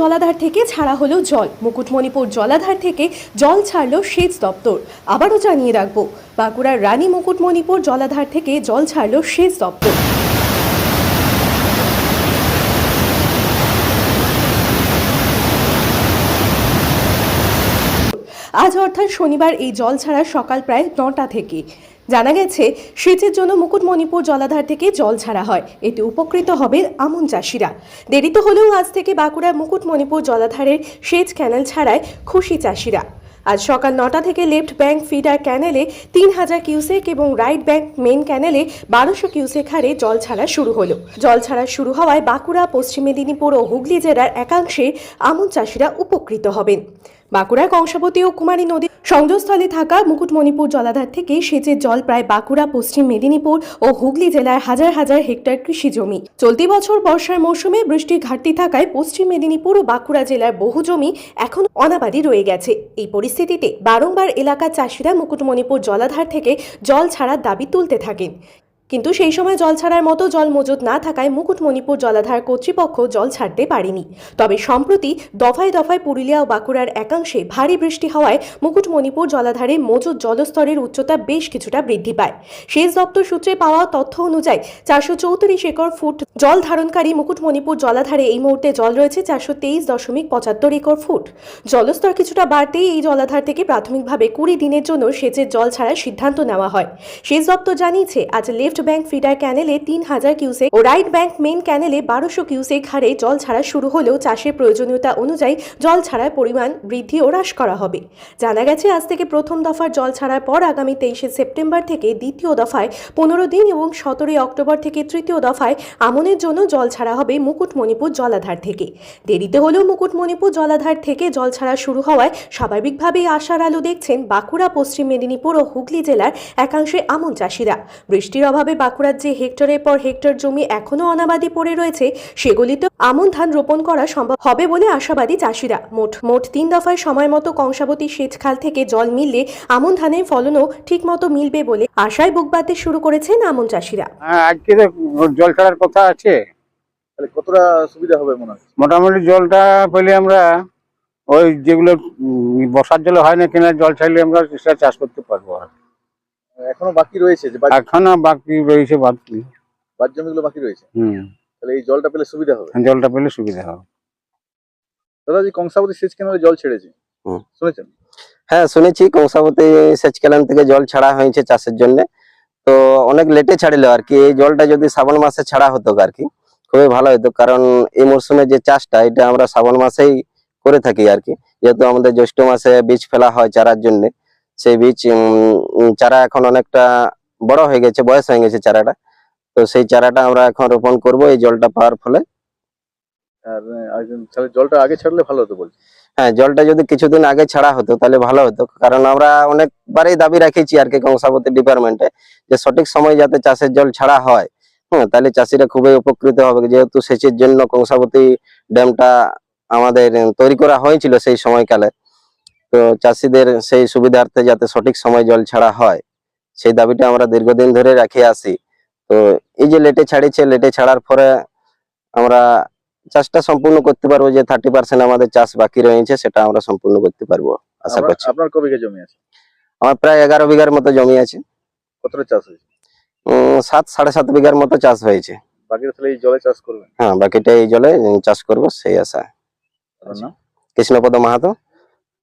জলাধার থেকে ছাড়া হলো জল। মুকুটমণিপুর জলাধার থেকে জল ছাড়লো সেচ দপ্তর। আবারও জানিয়ে রাখব, বাঁকুড়ার রানী মুকুটমণিপুর জলাধার থেকে জল ছাড়লো সেচ দপ্তর। আজ অর্থাৎ শনিবার এই জল ছাড়া সকাল প্রায় নটা থেকে। জানা গেছে, সেচের জন্য মুকুটমণিপুর জলাধার থেকে জল ছাড়া হয়। এতে উপকৃত হবে আমন চাষিরা। দেরিতে হলেও আজ থেকে বাঁকুড়ার মুকুটমণিপুর জলাধারের সেচ ক্যানেল ছাড়ায় খুশি চাষিরা। আজ সকাল নটা থেকে লেফট ব্যাংক ফিডার ক্যানেলে তিন হাজার কিউসেক এবং রাইট ব্যাংক মেন ক্যানেলে বারোশো কিউসেক হারে জল ছাড়া শুরু হলো। জল ছাড়া শুরু হওয়ায় বাঁকুড়া, পশ্চিম মেদিনীপুর ও হুগলি জেলার একাংশে আমন চাষিরা উপকৃত হবেন। বাঁকুড়ার কংসাবতী ও কুমারী নদী সংযোগস্থলে থাকা মুকুটমণিপুর জলাধার থেকে সেচের জল প্রায় বাঁকুড়া, পশ্চিম মেদিনীপুর ও হুগলি জেলার হাজার হাজার হেক্টর কৃষি জমি। চলতি বছর বর্ষার মৌসুমে বৃষ্টির ঘাটতি থাকায় পশ্চিম মেদিনীপুর ও বাঁকুড়া জেলার বহু জমি এখন অনাবাদি রয়ে গেছে। এই পরিস্থিতিতে বারংবার এলাকার চাষিরা মুকুটমণিপুর জলাধার থেকে জল ছাড়ার দাবি তুলতে থাকেন। কিন্তু সেই সময় জল ছাড়ার মতো জল মজুদ না থাকায় মুকুটমণিপুর জলাধার কর্তৃপক্ষ জল ছাড়তে পারেনি। তবে সম্প্রতি দফায় দফায় পুরুলিয়া ও বাঁকুড়ার একাংশে ভারী বৃষ্টি হওয়ায় মুকুটমণিপুর জলাধারে মজুদ জলস্তরের উচ্চতা বেশ কিছুটা বৃদ্ধি পায়। সেচ দপ্তর সূত্রে পাওয়া তথ্য অনুযায়ী চারশো চৌত্রিশ একর ফুট জল ধারণকারী মুকুটমণিপুর জলাধারে এই মুহূর্তে জল রয়েছে চারশো তেইশ দশমিক পঁচাত্তর একর ফুট। জলস্তর কিছুটা বাড়তেই এই জলাধার থেকে প্রাথমিকভাবে কুড়ি দিনের জন্য সেচের জল ছাড়ার সিদ্ধান্ত নেওয়া হয়। সেচ দপ্তর জানিয়েছে, আজ লেফট ব্যাংক ফিডার ক্যানেলে তিন হাজার কিউসেক ও রাইট ব্যাংক মেন ক্যানেলে বারোশো কিউসেক হারে জল ছাড়া শুরু হলেও চাষের প্রয়োজনীয়তা অনুযায়ী জল ছাড়ার পরিমাণ বৃদ্ধি ও হ্রাস করা হবে। জানা গেছে, আজ থেকে প্রথম দফার জল ছাড়ার পর আগামী তেইশে সেপ্টেম্বর থেকে দ্বিতীয় দফায় পনেরো দিন এবং সতেরোই অক্টোবর থেকে তৃতীয় দফায় আমনের জন্য জল ছাড়া হবে মুকুটমণিপুর জলাধার থেকে। দেরিতে হলেও মুকুটমণিপুর জলাধার থেকে জল ছাড়া শুরু হওয়ায় স্বাভাবিকভাবেই আশার আলো দেখছেন বাঁকুড়া, পশ্চিম মেদিনীপুর ও হুগলি জেলার একাংশে আমন চাষিরা। বৃষ্টির অভাবে বাঁকুড়ার যে হেক্টরের পর হেক্টর জমি এখনও অনাবাদি পড়ে রয়েছে সেগুলিতে আমন ধান রোপণ করা সম্ভব হবে বলে আশাবাদী চাষিরা। মোট মোট তিন দফায় সময় মতো কংসাবতী সেচ খাল থেকে জল মিললে আমন ধানের ফলনও ঠিকমতো মিলবে বলে আশায় বুক বাঁধতে শুরু করেছেন আমন চাষিরা। হ্যাঁ আজকে জল ছাড়ার কথা আছে কতটা সুবিধা হবে মনে হয়? মোটামুটি জলটা পেলে আমরা ওই যেগুলো বর্ষার জলে হয় না কিনা জল ছাড়লে আমরা সেটা চাষ করতে পারব আর এখনও বাকি রয়েছে যে এখনও বাকি রয়েছে বাকি। বাদ জমিগুলো বাকি রয়েছে? হুম। তাহলে এই জলটা পেলে সুবিধা হবে? জলটা পেলে সুবিধা হবে। দাদা যে কংসাবতী সেচ কেনালে জল ছেড়েছে। হুম। শুনেছেন? হ্যাঁ শুনেছি কংসাবতী সেচ ক্যালান থেকে জল ছাড়া হয়েছে চাষের জন্য। তো অনেক লেটে ছাড়িল আর কি। এই জলটা যদি শ্রাবণ মাসে ছাড়া হতো আর কি খুবই ভালো হতো। কারণ এই মরশুমে যে চাষটা এটা আমরা শ্রাবণ মাসেই করে থাকি আর কি। যেহেতু আমাদের জ্যৈষ্ঠ মাসে বীজ ফেলা হয় চারার জন্য। সেই বীজ চারা এখন অনেকটা বড় হয়ে গেছে বয়স হয়ে গেছে চারাটা। তো সেই চারাটা আমরা এখন রোপণ করব এই জলটা পাওয়ার ফলে। আর আর তাহলে জলটা আগে ছাড়লে ভালো হতো বলছি। হ্যাঁ জলটা যদি কিছুদিন আগে ছাড়া হতো তাহলে ভালো হতো। কারণ আমরা অনেকবারই দাবি রাখেছি আর কি কংসাবতী ডিপার্টমেন্টে যে সঠিক সময় যাতে চাষের জল ছাড়া হয় হ্যাঁ তাহলে চাষিরা খুবই উপকৃত হবে। যেহেতু সেচের জন্য কংসাবতী ড্যামটা আমাদের তৈরি করা হয়েছিল সেই সময়কালে। তো চাষিদের সেই সুবিধার্থে যাতে সঠিক সময় জল ছাড়া হয় সেই দাবিটা আমরা দীর্ঘদিন ধরে রাখে আসি তো এই যে লেটে ছাড়িছে লেটে ছাড়ার পরে আমরা চাষটা সম্পূর্ণ করতে পারব যে থার্টি পার্সেন্ট আমাদের চাষ বাকি রয়েছে সেটা আমরা সম্পূর্ণ করতে পারব আশা করছি। আপনার কবিঘা জমি আছে? আমার প্রায় এগারো বিঘার মতো জমি আছে। কতটা চাষ হয়েছে? সাত সাড়ে সাত বিঘার মতো চাষ হয়েছে। বাকিটা তাহলে এই জলে চাষ করবেন? হ্যাঁ বাকিটা এই জলে চাষ করব সেই আশা কৃষ্ণপদ মাহাতো।